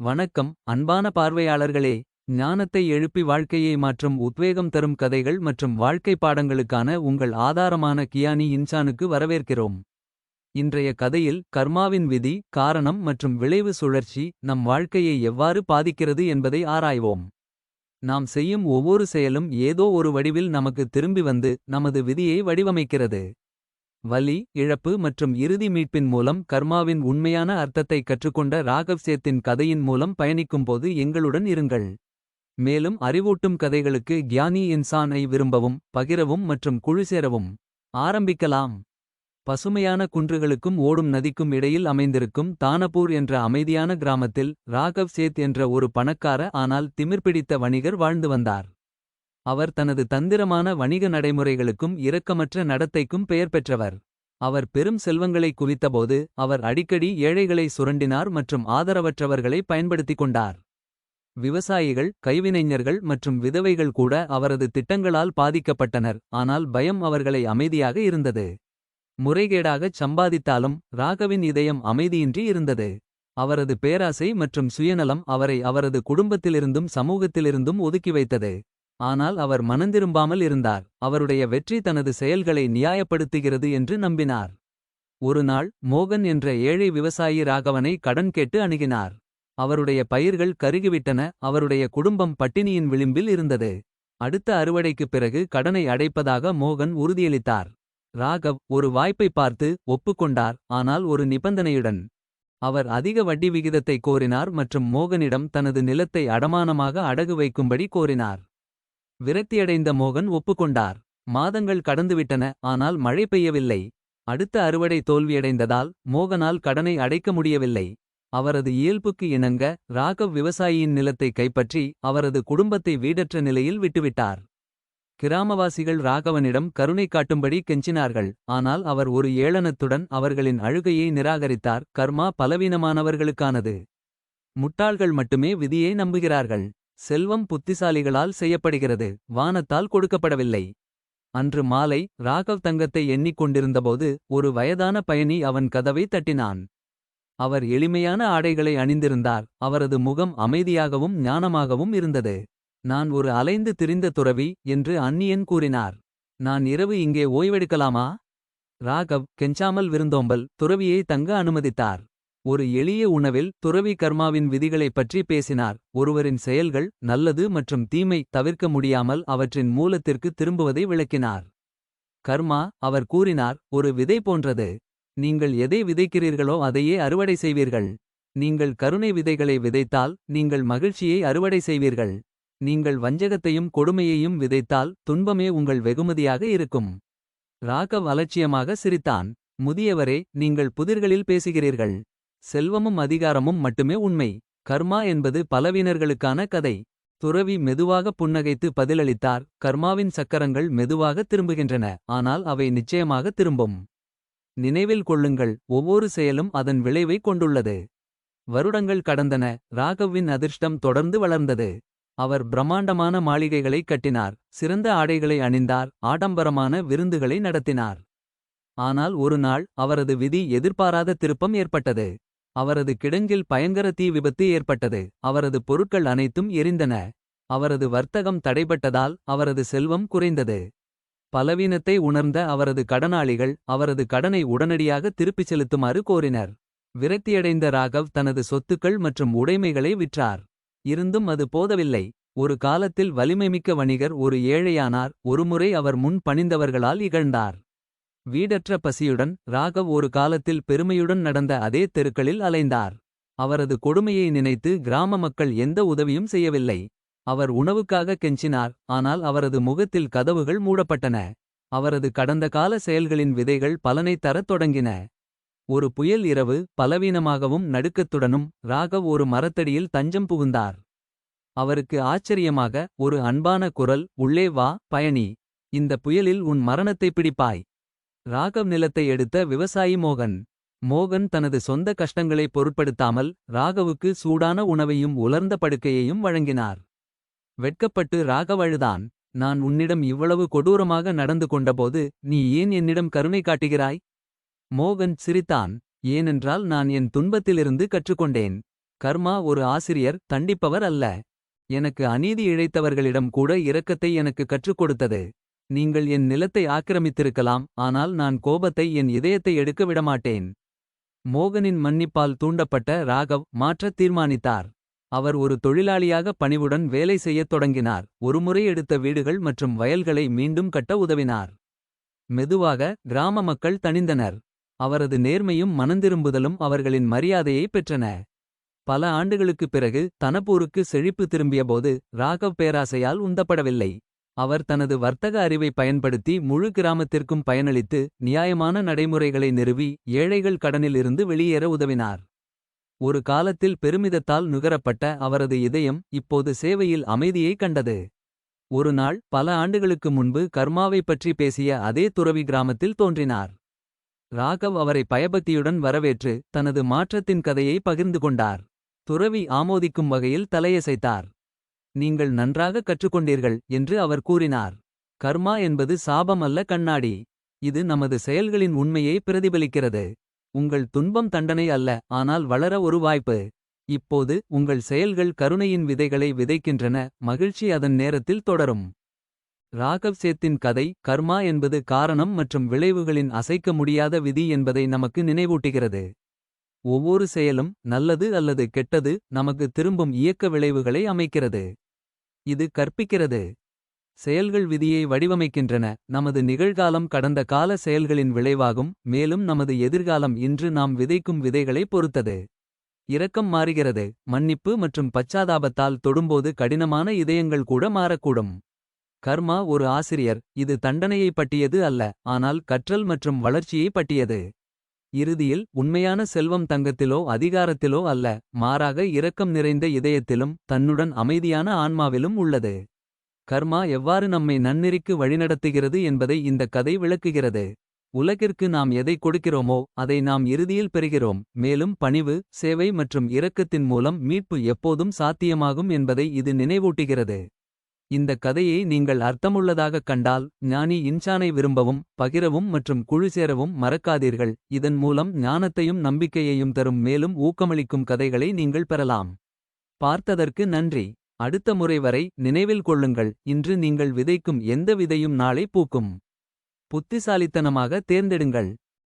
வணக்கம் அன்பான பார்வையாளர்களே. ஞானத்தை எழுப்பி வாழ்க்கையை மாற்றும் உத்வேகம் தரும் கதைகள் மற்றும் வாழ்க்கை பாடங்களுக்கான உங்கள் ஆதாரமான கியானி இன்சானுக்கு வரவேற்கிறோம். இன்றைய கதையில் கர்மாவின் விதி காரணம் மற்றும் விளைவு சுழற்சி நம் வாழ்க்கையை எவ்வாறு பாதிக்கிறது என்பதை ஆராய்வோம். நாம் செய்யும் ஒவ்வொரு செயலும் ஏதோ ஒரு வடிவில் நமக்கு திரும்பி வந்து நமது விதியை வடிவமைக்கிறது. வலி இழப்பு மற்றும் இறுதி மீட்பின் மூலம் கர்மாவின் உண்மையான அர்த்தத்தை கற்றுக்கொண்ட ராகவ் சேத்தின் கதையின் மூலம் பயணிக்கும்போது எங்களுடன் இருங்கள். மேலும் அறிவூட்டும் கதைகளுக்கு கியானி இன்சானை விரும்பவும் பகிரவும் மற்றும் குழு சேரவும். ஆரம்பிக்கலாம். பசுமையான குன்றுகளுக்கும் ஓடும் நதிக்கும் இடையில் அமைந்திருக்கும் தானபூர் என்ற அமைதியான கிராமத்தில் ராகவ் சேத் என்ற ஒரு பணக்கார ஆனால் திமிர்பிடித்த வணிகர் வாழ்ந்து வந்தார். அவர் தனது தந்திரமான வணிக நடைமுறைகளுக்கும் இரக்கமற்ற நடத்தைக்கும் பெயர் பெற்றவர். அவர் பெரும் செல்வங்களை குவித்தபோது அவர் அடிக்கடி ஏழைகளை சுரண்டினார் மற்றும் ஆதரவற்றவர்களை பயன்படுத்திக் கொண்டார். விவசாயிகள் கைவினைஞர்கள் மற்றும் விதவைகள் கூட அவரது திட்டங்களால் பாதிக்கப்பட்டனர் ஆனால் பயம் அவர்களை அமைதியாக இருந்தது. முறைகேடாகச் சம்பாதித்தாலும் ராகவின் இதயம் அமைதியின்றி இருந்தது. அவரது பேராசை மற்றும் சுயநலம் அவரை அவரது குடும்பத்திலிருந்தும் சமூகத்திலிருந்தும் ஒதுக்கி வைத்தது. ஆனால் அவர் மனந்திரும்பாமல் இருந்தார். அவருடைய வெற்றி தனது செயல்களை நியாயப்படுத்துகிறது என்று நம்பினார். ஒருநாள் மோகன் என்ற ஏழை விவசாயி ராகவனை கடன் கேட்டு அணுகினார். அவருடைய பயிர்கள் கருகிவிட்டன. அவருடைய குடும்பம் பட்டினியின் விளிம்பில் இருந்தது. அடுத்த அறுவடைக்குப் பிறகு கடனை அடைப்பதாக மோகன் உறுதியளித்தார். ராகவ் ஒரு வாய்ப்பை பார்த்து ஒப்புக்கொண்டார். ஆனால் ஒரு நிபந்தனையுடன் அவர் அதிக வட்டி விகிதத்தை கோரினார் மற்றும் மோகனிடம் தனது நிலத்தை அடமானமாக அடகு வைக்கும்படி கோரினார். விரக்தியடைந்த மோகன் ஒப்புக்கொண்டார். மாதங்கள் கடந்துவிட்டன ஆனால் மழை பெய்யவில்லை. அடுத்த அறுவடை தோல்வியடைந்ததால் மோகனால் கடனை அடைக்க முடியவில்லை. அவரது இயல்புக்கு இணங்க ராகவ் விவசாயியின் நிலத்தை கைப்பற்றி அவரது குடும்பத்தை வீடற்ற நிலையில் விட்டுவிட்டார். கிராமவாசிகள் ராகவனிடம் கருணை காட்டும்படி கெஞ்சினார்கள் ஆனால் அவர் ஒரு ஏளனத்துடன் அவர்களின் அழுகையை நிராகரித்தார். கர்மா பலவீனமானவர்களுக்கானது. முட்டாள்கள் மட்டுமே விதியை நம்புகிறார்கள். செல்வம் புத்திசாலிகளால் செய்யப்படுகிறது. வானத்தால் கொடுக்கப்படவில்லை. அன்று மாலை ராகவ் தங்கத்தை எண்ணிக்கொண்டிருந்தபோது ஒரு வயதான பயணி அவன் கதவை தட்டினான். அவர் எளிமையான ஆடைகளை அணிந்திருந்தார். அவரது முகம் அமைதியாகவும் ஞானமாகவும் இருந்தது. நான் ஒரு அலைந்து திரிந்த துறவி என்று அந்நியன் கூறினார். நான் இரவு இங்கே ஓய்வெடுக்கலாமா? ராகவ் கெஞ்சாமல் விருந்தோம்பல். துறவியை தங்க அனுமதித்தார். ஒரு எளிய உணவில் துறவி கர்மாவின் விதிகளைப் பற்றி பேசினார். ஒருவரின் செயல்கள் நல்லது மற்றும் தீமை தவிர்க்க முடியாமல் அவற்றின் மூலத்திற்கு திரும்புவதை விளக்கினார். கர்மா அவர் கூறினார் ஒரு விதை போன்றது. நீங்கள் எதை விதைக்கிறீர்களோ அதையே அறுவடை செய்வீர்கள். நீங்கள் கருணை விதைகளை விதைத்தால் நீங்கள் மகிழ்ச்சியை அறுவடை செய்வீர்கள். நீங்கள் வஞ்சகத்தையும் கொடுமையையும் விதைத்தால் துன்பமே உங்கள் வெகுமதியாக இருக்கும். ராகவ் அலட்சியமாக சிரித்தான் முதியவரே நீங்கள் புதிர்களில் பேசுகிறீர்கள். செல்வமும் அதிகாரமும் மட்டுமே உண்மை. கர்மா என்பது பலவீனர்களுக்கான கதை. துறவி மெதுவாக புன்னகைத்து பதிலளித்தார். கர்மாவின் சக்கரங்கள் மெதுவாக திரும்புகின்றன. ஆனால் அவை நிச்சயமாக திரும்பும். நினைவில் கொள்ளுங்கள். ஒவ்வொரு செயலும் அதன் விளைவை கொண்டுள்ளது. வருடங்கள் கடந்தன. ராகவ்வின் அதிர்ஷ்டம் தொடர்ந்து வளர்ந்தது. அவர் பிரம்மாண்டமான மாளிகைகளை கட்டினார். சிறந்த ஆடைகளை அணிந்தார். ஆடம்பரமான விருந்துகளை நடத்தினார். ஆனால் ஒரு நாள் அவரது விதி எதிர்பாராத திருப்பம் ஏற்பட்டது. அவரது கிடங்கில் பயங்கர தீ விபத்து ஏற்பட்டது. அவரது பொருட்கள் அனைத்தும் எரிந்தன. அவரது வர்த்தகம் தடைபட்டதால் அவரது செல்வம் குறைந்தது. பலவீனத்தை உணர்ந்த அவரது கடனாளிகள் அவரது கடனை உடனடியாக திருப்பிச் செலுத்துமாறு கோரினர். விரக்தியடைந்த ராகவ் தனது சொத்துக்கள் மற்றும் உடைமைகளை விற்றார். இருந்தும் அது போதவில்லை. ஒரு காலத்தில் வலிமைமிக்க வணிகர் ஒரு ஏழையானார். ஒருமுறை அவர் முன் பணிந்தவர்களால் இகழ்ந்தார். வீடற்ற பசியுடன் ராகவ் ஒரு காலத்தில் பெருமையுடன் நடந்த அதே தெருக்களில் அலைந்தார். அவரது கொடுமையை நினைத்து கிராம மக்கள் எந்த உதவியும் செய்யவில்லை. அவர் உணவுக்காக கெஞ்சினார் ஆனால் அவரது முகத்தில் கதவுகள் மூடப்பட்டன. அவரது கடந்த கால செயல்களின் விதைகள் பலனை தரத் தொடங்கின. ஒரு புயல் இரவு பலவீனமாகவும் நடுக்கத்துடனும் ராகவ் ஒரு மரத்தடியில் தஞ்சம் புகுந்தார். அவருக்கு ஆச்சரியமாக ஒரு அன்பான குரல் உள்ளே வா பயணி. இந்த புயலில் உன் மரணத்தை பிடிப்பாய். ராகவ் நிலத்தை எடுத்த விவசாயி மோகன். மோகன் தனது சொந்த கஷ்டங்களை பொருட்படுத்தாமல் ராகவுக்கு சூடான உணவையும் உலர்ந்த படுக்கையையும் வழங்கினார். வெட்கப்பட்டு ராகவ் அழுதான். நான் உன்னிடம் இவ்வளவு கொடூரமாக நடந்து கொண்டபோது நீ ஏன் என்னிடம் கருணை காட்டுகிறாய்? மோகன் சிரித்தான். ஏனென்றால் நான் என் துன்பத்திலிருந்து கற்றுக்கொண்டேன். கர்மா ஒரு ஆசிரியர் தண்டிப்பவர் அல்ல. எனக்கு அநீதி இழைத்தவர்களிடம் கூட இரக்கத்தை எனக்கு கற்றுக் கொடுத்தது. நீங்கள் என் நிலத்தை ஆக்கிரமித்திருக்கலாம் ஆனால் நான் கோபத்தை என் இதயத்தை எடுக்க விடமாட்டேன். மோகனின் மன்னிப்பால் தூண்டப்பட்ட ராகவ் மாற்றத் தீர்மானித்தார். அவர் ஒரு தொழிலாளியாக பணிவுடன் வேலை செய்யத் தொடங்கினார். ஒருமுறை எடுத்த வீடுகள் மற்றும் வயல்களை மீண்டும் கட்ட உதவினார். மெதுவாக கிராம மக்கள் தணிந்தனர். அவரது நேர்மையும் மனந்திரும்புதலும் அவர்களின் மரியாதையை பெற்றன. பல ஆண்டுகளுக்குப் பிறகு தனப்பூருக்கு செழிப்பு திரும்பியபோது ராகவ் பேராசையால் உந்தப்படவில்லை. அவர் தனது வர்த்தக அறிவை பயன்படுத்தி முழு கிராமத்திற்கும் பயனளித்து. நியாயமான நடைமுறைகளை நிறுவி ஏழைகள் கடனில் இருந்து வெளியேற உதவினார். ஒரு காலத்தில் பெருமிதத்தால் நுகரப்பட்ட அவரது இதயம் இப்போது சேவையில் அமைதியைக் கண்டது. ஒரு நாள் பல ஆண்டுகளுக்கு முன்பு கர்மாவைப் பற்றி பேசிய அதே துறவி கிராமத்தில் தோன்றினார். ராகவ் அவரை பயபக்தியுடன் வரவேற்று தனது மாற்றத்தின் கதையை பகிர்ந்து கொண்டார். துறவி ஆமோதிக்கும் வகையில் தலையசைத்தார். நீங்கள் நன்றாக கற்றுக்கொண்டீர்கள் என்று அவர் கூறினார். கர்மா என்பது சாபம் அல்ல கண்ணாடி. இது நமது செயல்களின் உண்மையை பிரதிபலிக்கிறது. உங்கள் துன்பம் தண்டனை அல்ல ஆனால் வளர ஒரு வாய்ப்பு. இப்போது உங்கள் செயல்கள் கருணையின் விதைகளை விதைக்கின்றன. மகிழ்ச்சி அதன் நேரத்தில் தொடரும். ராகவ் சேத்தின் கதை கர்மா என்பது காரணம் மற்றும் விளைவுகளின் அசைக்க முடியாத விதி என்பதை நமக்கு நினைவூட்டுகிறது. ஒவ்வொரு செயலும் நல்லது அல்லது கெட்டது நமக்கு திரும்பும் இயக்க விளைவுகளை அமைக்கிறது. இது கற்பிக்கிறது. செயல்கள் விதியை வடிவமைக்கின்றன நமது நிகழ்காலம் கடந்த கால செயல்களின் விளைவாகும். மேலும் நமது எதிர்காலம் இன்று நாம் விதைக்கும் விதைகளை பொறுத்தது. இரக்கம் மாறுகிறது மன்னிப்பு மற்றும் பச்சாதாபத்தால் தொடும்போது கடினமான இதயங்கள் கூட மாறக்கூடும். கர்மா ஒரு ஆசிரியர் இது தண்டனையை பட்டியது அல்ல ஆனால் கற்றல் மற்றும் வளர்ச்சியை பட்டியது. இறுதியில் உண்மையான செல்வம் தங்கத்திலோ அதிகாரத்திலோ அல்ல மாறாக இரக்கம் நிறைந்த இதயத்திலும் தன்னுடன் அமைதியான ஆன்மாவிலும் உள்ளது. கர்மா எவ்வாறு நம்மை நன்னெறிக்கு வழிநடத்துகிறது என்பதை இந்த கதை விளக்குகிறது. உலகிற்கு நாம் எதை கொடுக்கிறோமோ அதை நாம் இறுதியில் பெறுகிறோம். மேலும் பணிவு சேவை மற்றும் இரக்கத்தின் மூலம் மீட்பு எப்போதும் சாத்தியமாகும் என்பதை இது நினைவூட்டுகிறது. இந்த கதையை நீங்கள் அர்த்தமுள்ளதாகக் கண்டால் ஞானி இன்சானை விரும்பவும் பகிரவும் மற்றும் குழு சேரவும் மறக்காதீர்கள் இதன் மூலம் ஞானத்தையும் நம்பிக்கையையும் தரும் மேலும் ஊக்கமளிக்கும் கதைகளை நீங்கள் பெறலாம். பார்த்ததற்கு நன்றி அடுத்த முறை வரை நினைவில் கொள்ளுங்கள் இன்று நீங்கள் விதைக்கும் எந்த விதையும் நாளை பூக்கும். புத்திசாலித்தனமாக தேர்ந்தெடுங்கள்.